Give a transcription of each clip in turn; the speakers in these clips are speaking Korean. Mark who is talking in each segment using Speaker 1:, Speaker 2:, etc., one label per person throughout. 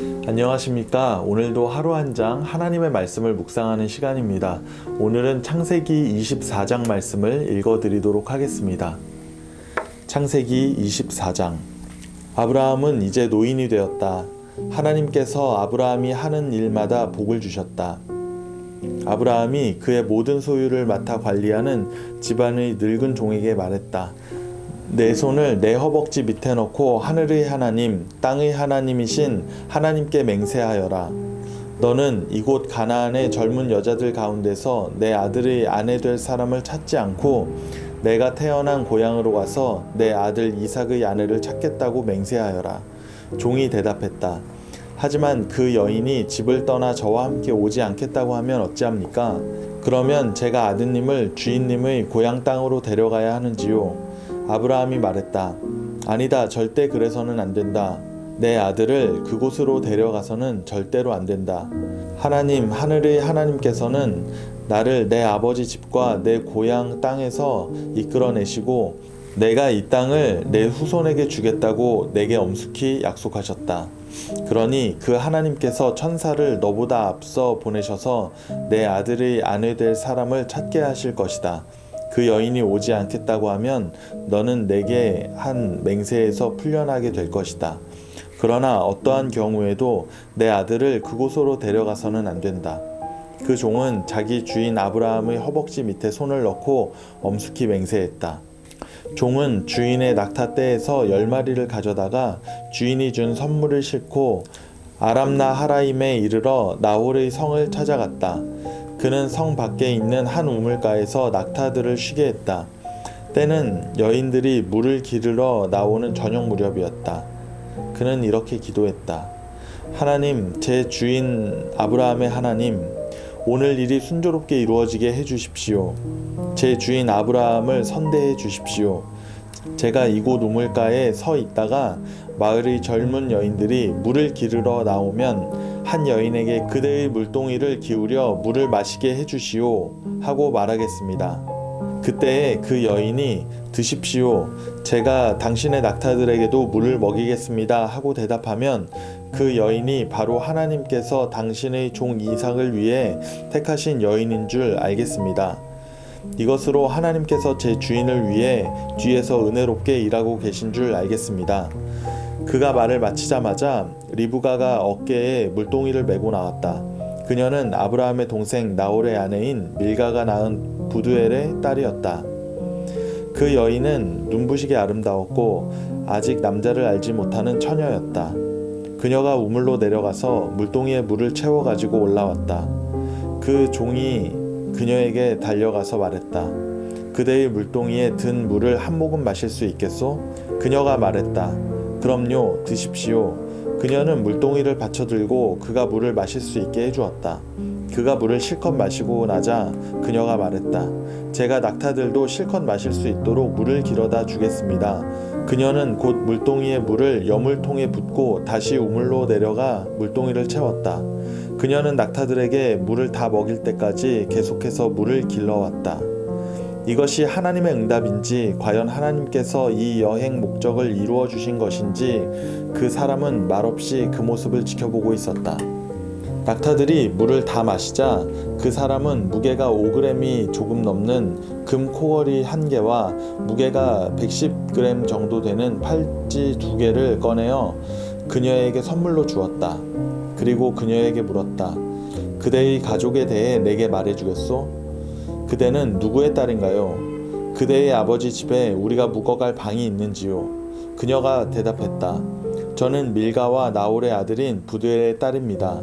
Speaker 1: 안녕하십니까. 오늘도 하루 한 장 하나님의 말씀을 묵상하는 시간입니다. 오늘은 창세기 24장 말씀을 읽어 드리도록 하겠습니다. 창세기 24장. 아브라함은 이제 노인이 되었다. 하나님께서 아브라함이 하는 일마다 복을 주셨다. 아브라함이 그의 모든 소유를 맡아 관리하는 집안의 늙은 종에게 말했다. 내 손을 내 허벅지 밑에 넣고 하늘의 하나님, 땅의 하나님이신 하나님께 맹세하여라. 너는 이곳 가나안의 젊은 여자들 가운데서 내 아들의 아내 될 사람을 찾지 않고 내가 태어난 고향으로 가서 내 아들 이삭의 아내를 찾겠다고 맹세하여라. 종이 대답했다. 하지만 그 여인이 집을 떠나 저와 함께 오지 않겠다고 하면 어찌합니까? 그러면 제가 아드님을 주인님의 고향 땅으로 데려가야 하는지요? 아브라함이 말했다. 아니다. 절대 그래서는 안 된다. 내 아들을 그곳으로 데려가서는 절대로 안 된다. 하나님, 하늘의 하나님께서는 나를 내 아버지 집과 내 고향 땅에서 이끌어내시고 내가 이 땅을 내 후손에게 주겠다고 내게 엄숙히 약속하셨다. 그러니 그 하나님께서 천사를 너보다 앞서 보내셔서 내 아들의 아내 될 사람을 찾게 하실 것이다. 그 여인이 오지 않겠다고 하면 너는 내게 한 맹세에서 풀려나게 될 것이다. 그러나 어떠한 경우에도 내 아들을 그곳으로 데려가서는 안 된다. 그 종은 자기 주인 아브라함의 허벅지 밑에 손을 넣고 엄숙히 맹세했다. 종은 주인의 낙타 떼에서 열 마리를 가져다가 주인이 준 선물을 싣고 아람나 하라임에 이르러 나홀의 성을 찾아갔다. 그는 성 밖에 있는 한 우물가에서 낙타들을 쉬게 했다. 때는 여인들이 물을 기르러 나오는 저녁 무렵이었다. 그는 이렇게 기도했다. 하나님, 제 주인 아브라함의 하나님, 오늘 일이 순조롭게 이루어지게 해 주십시오. 제 주인 아브라함을 선대해 주십시오. 제가 이곳 우물가에 서 있다가 마을의 젊은 여인들이 물을 기르러 나오면 한 여인에게 그대의 물동이를 기울여 물을 마시게 해 주시오 하고 말하겠습니다. 그때 그 여인이 드십시오. 제가 당신의 낙타들에게도 물을 먹이겠습니다. 하고 대답하면 그 여인이 바로 하나님께서 당신의 종 이삭을 위해 택하신 여인인 줄 알겠습니다. 이것으로 하나님께서 제 주인을 위해 뒤에서 은혜롭게 일하고 계신 줄 알겠습니다. 그가 말을 마치자마자 리브가가 어깨에 물동이를 메고 나왔다. 그녀는 아브라함의 동생 나홀의 아내인 밀가가 낳은 부두엘의 딸이었다. 그 여인은 눈부시게 아름다웠고 아직 남자를 알지 못하는 처녀였다. 그녀가 우물로 내려가서 물동이에 물을 채워 가지고 올라왔다. 그 종이 그녀에게 달려가서 말했다. 그대의 물동이에 든 물을 한 모금 마실 수 있겠소? 그녀가 말했다. 그럼요, 드십시오. 그녀는 물동이를 받쳐 들고 그가 물을 마실 수 있게 해주었다. 그가 물을 실컷 마시고 나자 그녀가 말했다. 제가 낙타들도 실컷 마실 수 있도록 물을 길어다 주겠습니다. 그녀는 곧 물동이에 물을 여물통에 붓고 다시 우물로 내려가 물동이를 채웠다. 그녀는 낙타들에게 물을 다 먹일 때까지 계속해서 물을 길러왔다. 이것이 하나님의 응답인지 과연 하나님께서 이 여행 목적을 이루어 주신 것인지 그 사람은 말없이 그 모습을 지켜보고 있었다. 낙타들이 물을 다 마시자 그 사람은 무게가 5g이 조금 넘는 금 코걸이 한 개와 무게가 110g 정도 되는 팔찌 두 개를 꺼내어 그녀에게 선물로 주었다. 그리고 그녀에게 물었다. 그대의 가족에 대해 내게 말해주겠소? 그대는 누구의 딸인가요? 그대의 아버지 집에 우리가 묵어갈 방이 있는지요? 그녀가 대답했다. 저는 밀가와 나홀의 아들인 부드엘의 딸입니다.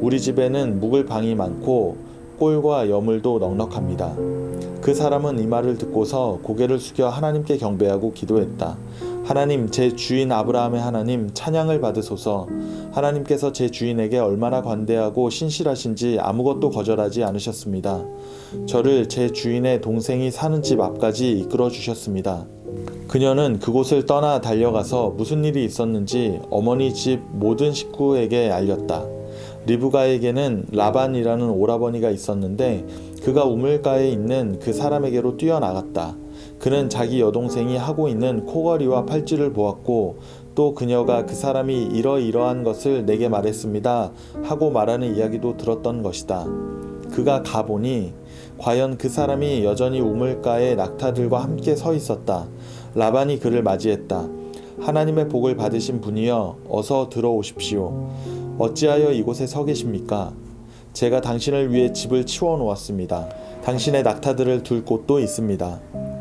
Speaker 1: 우리 집에는 묵을 방이 많고 꼴과 여물도 넉넉합니다. 그 사람은 이 말을 듣고서 고개를 숙여 하나님께 경배하고 기도했다. 하나님, 제 주인 아브라함의 하나님, 찬양을 받으소서. 하나님께서 제 주인에게 얼마나 관대하고 신실하신지 아무것도 거절하지 않으셨습니다. 저를 제 주인의 동생이 사는 집 앞까지 이끌어 주셨습니다. 그녀는 그곳을 떠나 달려가서 무슨 일이 있었는지 어머니 집 모든 식구에게 알렸다. 리브가에게는 라반이라는 오라버니가 있었는데 그가 우물가에 있는 그 사람에게로 뛰어나갔다. 그는 자기 여동생이 하고 있는 코걸이와 팔찌를 보았고 또 그녀가 그 사람이 이러이러한 것을 내게 말했습니다 하고 말하는 이야기도 들었던 것이다. 그가 가보니 과연 그 사람이 여전히 우물가에 낙타들과 함께 서 있었다. 라반이 그를 맞이했다. 하나님의 복을 받으신 분이여 어서 들어오십시오. 어찌하여 이곳에 서 계십니까? 제가 당신을 위해 집을 치워 놓았습니다. 당신의 낙타들을 둘 곳도 있습니다.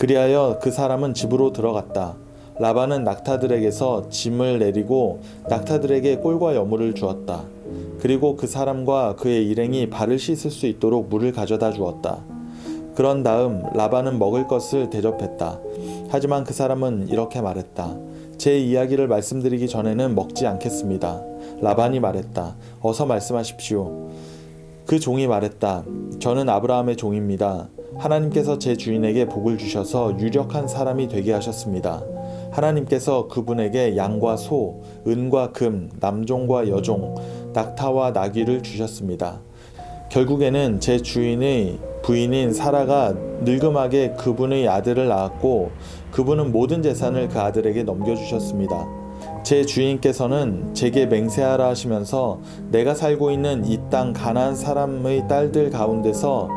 Speaker 1: 그리하여 그 사람은 집으로 들어갔다. 라반은 낙타들에게서 짐을 내리고 낙타들에게 꼴과 여물을 주었다. 그리고 그 사람과 그의 일행이 발을 씻을 수 있도록 물을 가져다 주었다. 그런 다음 라반은 먹을 것을 대접했다. 하지만 그 사람은 이렇게 말했다. 제 이야기를 말씀드리기 전에는 먹지 않겠습니다. 라반이 말했다. 어서 말씀하십시오. 그 종이 말했다. 저는 아브라함의 종입니다. 하나님께서 제 주인에게 복을 주셔서 유력한 사람이 되게 하셨습니다. 하나님께서 그분에게 양과 소, 은과 금, 남종과 여종, 낙타와 나귀를 주셨습니다. 결국에는 제 주인의 부인인 사라가 늙음하게 그분의 아들을 낳았고 그분은 모든 재산을 그 아들에게 넘겨주셨습니다. 제 주인께서는 제게 맹세하라 하시면서 내가 살고 있는 이 땅 가나안 사람의 딸들 가운데서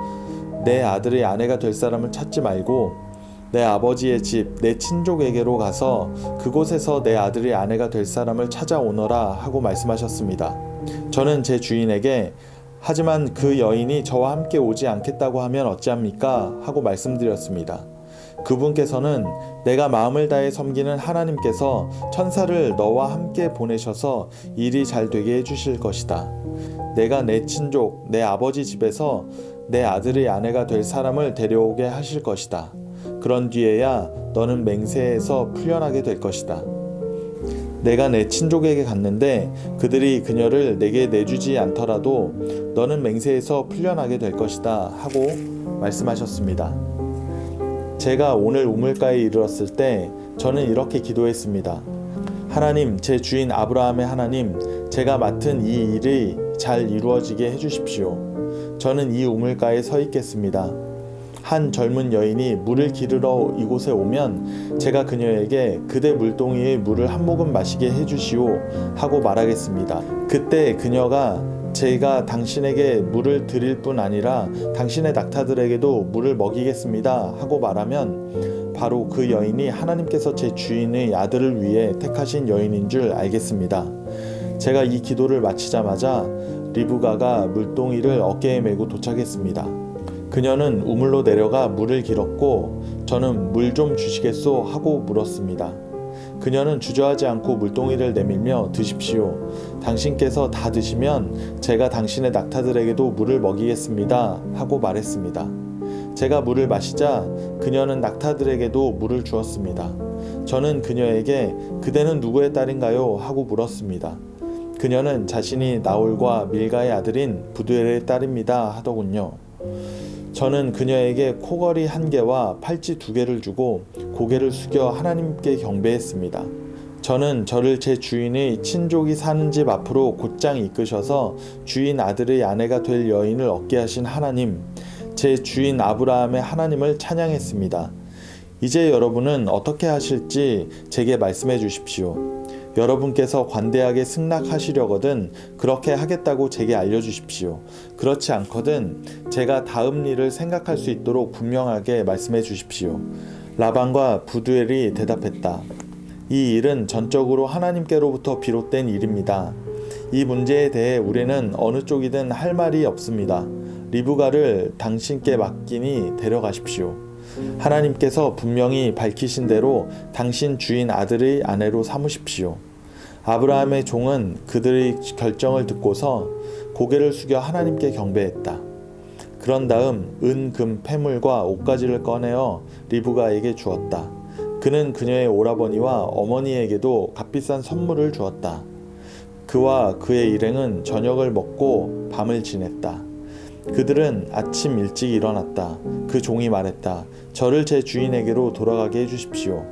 Speaker 1: 내 아들의 아내가 될 사람을 찾지 말고 내 아버지의 집, 내 친족에게로 가서 그곳에서 내 아들의 아내가 될 사람을 찾아오너라 하고 말씀하셨습니다. 저는 제 주인에게 하지만 그 여인이 저와 함께 오지 않겠다고 하면 어찌합니까? 하고 말씀드렸습니다. 그분께서는 내가 마음을 다해 섬기는 하나님께서 천사를 너와 함께 보내셔서 일이 잘 되게 해주실 것이다. 내가 내 친족, 내 아버지 집에서 내 아들의 아내가 될 사람을 데려오게 하실 것이다. 그런 뒤에야 너는 맹세에서 풀려나게 될 것이다. 내가 내 친족에게 갔는데 그들이 그녀를 내게 내주지 않더라도 너는 맹세에서 풀려나게 될 것이다 하고 말씀하셨습니다. 제가 오늘 우물가에 이르렀을 때 저는 이렇게 기도했습니다. 하나님, 제 주인 아브라함의 하나님, 제가 맡은 이 일이 잘 이루어지게 해주십시오. 저는 이 우물가에 서 있겠습니다. 한 젊은 여인이 물을 기르러 이곳에 오면 제가 그녀에게 그대 물동이의 물을 한 모금 마시게 해주시오 하고 말하겠습니다. 그때 그녀가 제가 당신에게 물을 드릴 뿐 아니라 당신의 낙타들에게도 물을 먹이겠습니다 하고 말하면 바로 그 여인이 하나님께서 제 주인의 아들을 위해 택하신 여인인 줄 알겠습니다. 제가 이 기도를 마치자마자 리브가가 물동이를 어깨에 메고 도착했습니다. 그녀는 우물로 내려가 물을 길었고 저는 물 좀 주시겠소 하고 물었습니다. 그녀는 주저하지 않고 물동이를 내밀며 드십시오. 당신께서 다 드시면 제가 당신의 낙타들에게도 물을 먹이겠습니다. 하고 말했습니다. 제가 물을 마시자 그녀는 낙타들에게도 물을 주었습니다. 저는 그녀에게 그대는 누구의 딸인가요? 하고 물었습니다. 그녀는 자신이 나홀과 밀가의 아들인 부두엘의 딸입니다. 하더군요. 저는 그녀에게 코걸이 한 개와 팔찌 두 개를 주고 고개를 숙여 하나님께 경배했습니다. 저는 저를 제 주인의 친족이 사는 집 앞으로 곧장 이끄셔서 주인 아들의 아내가 될 여인을 얻게 하신 하나님, 제 주인 아브라함의 하나님을 찬양했습니다. 이제 여러분은 어떻게 하실지 제게 말씀해 주십시오. 여러분께서 관대하게 승낙하시려거든 그렇게 하겠다고 제게 알려주십시오. 그렇지 않거든 제가 다음 일을 생각할 수 있도록 분명하게 말씀해 주십시오. 라반과 부두엘이 대답했다. 이 일은 전적으로 하나님께로부터 비롯된 일입니다. 이 문제에 대해 우리는 어느 쪽이든 할 말이 없습니다. 리브가를 당신께 맡기니 데려가십시오. 하나님께서 분명히 밝히신 대로 당신 주인 아들의 아내로 삼으십시오. 아브라함의 종은 그들의 결정을 듣고서 고개를 숙여 하나님께 경배했다. 그런 다음 은, 금, 패물과 옷가지를 꺼내어 리브가에게 주었다. 그는 그녀의 오라버니와 어머니에게도 값비싼 선물을 주었다. 그와 그의 일행은 저녁을 먹고 밤을 지냈다. 그들은 아침 일찍 일어났다. 그 종이 말했다. 저를 제 주인에게로 돌아가게 해주십시오.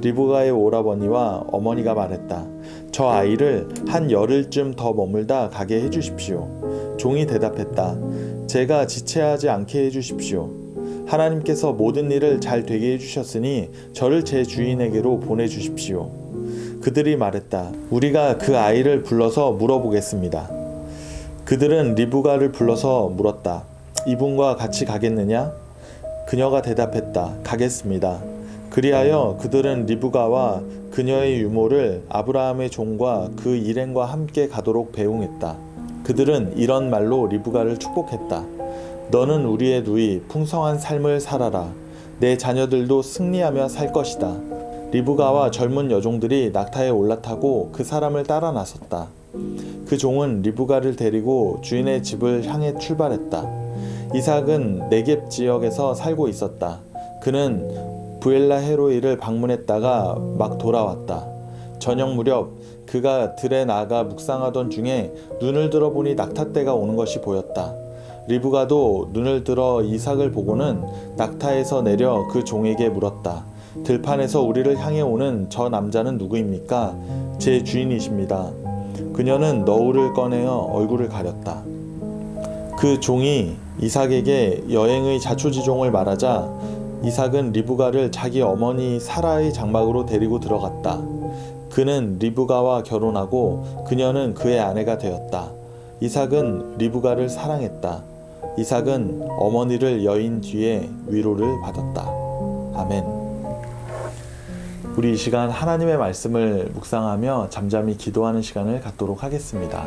Speaker 1: 리브가의 오라버니와 어머니가 말했다. 저 아이를 한 열흘쯤 더 머물다 가게 해주십시오. 종이 대답했다. 제가 지체하지 않게 해주십시오. 하나님께서 모든 일을 잘 되게 해주셨으니 저를 제 주인에게로 보내주십시오. 그들이 말했다. 우리가 그 아이를 불러서 물어보겠습니다. 그들은 리브가를 불러서 물었다. 이분과 같이 가겠느냐? 그녀가 대답했다. 가겠습니다. 그리하여 그들은 리브가와 그녀의 유모를 아브라함의 종과 그 일행과 함께 가도록 배웅했다. 그들은 이런 말로 리브가를 축복했다. 너는 우리의 누이 풍성한 삶을 살아라. 내 자녀들도 승리하며 살 것이다. 리브가와 젊은 여종들이 낙타에 올라타고 그 사람을 따라 나섰다. 그 종은 리브가를 데리고 주인의 집을 향해 출발했다. 이삭은 네겝 지역에서 살고 있었다. 그는 부엘라 헤로이를 방문했다가 막 돌아왔다. 저녁 무렵 그가 들에 나가 묵상하던 중에 눈을 들어보니 낙타떼가 오는 것이 보였다. 리브가도 눈을 들어 이삭을 보고는 낙타에서 내려 그 종에게 물었다. 들판에서 우리를 향해 오는 저 남자는 누구입니까? 제 주인이십니다. 그녀는 너울을 꺼내어 얼굴을 가렸다. 그 종이 이삭에게 여행의 자초지종을 말하자 이삭은 리브가를 자기 어머니 사라의 장막으로 데리고 들어갔다. 그는 리브가와 결혼하고 그녀는 그의 아내가 되었다. 이삭은 리브가를 사랑했다. 이삭은 어머니를 여인 뒤에 위로를 받았다. 아멘. 우리 이 시간 하나님의 말씀을 묵상하며 잠잠히 기도하는 시간을 갖도록 하겠습니다.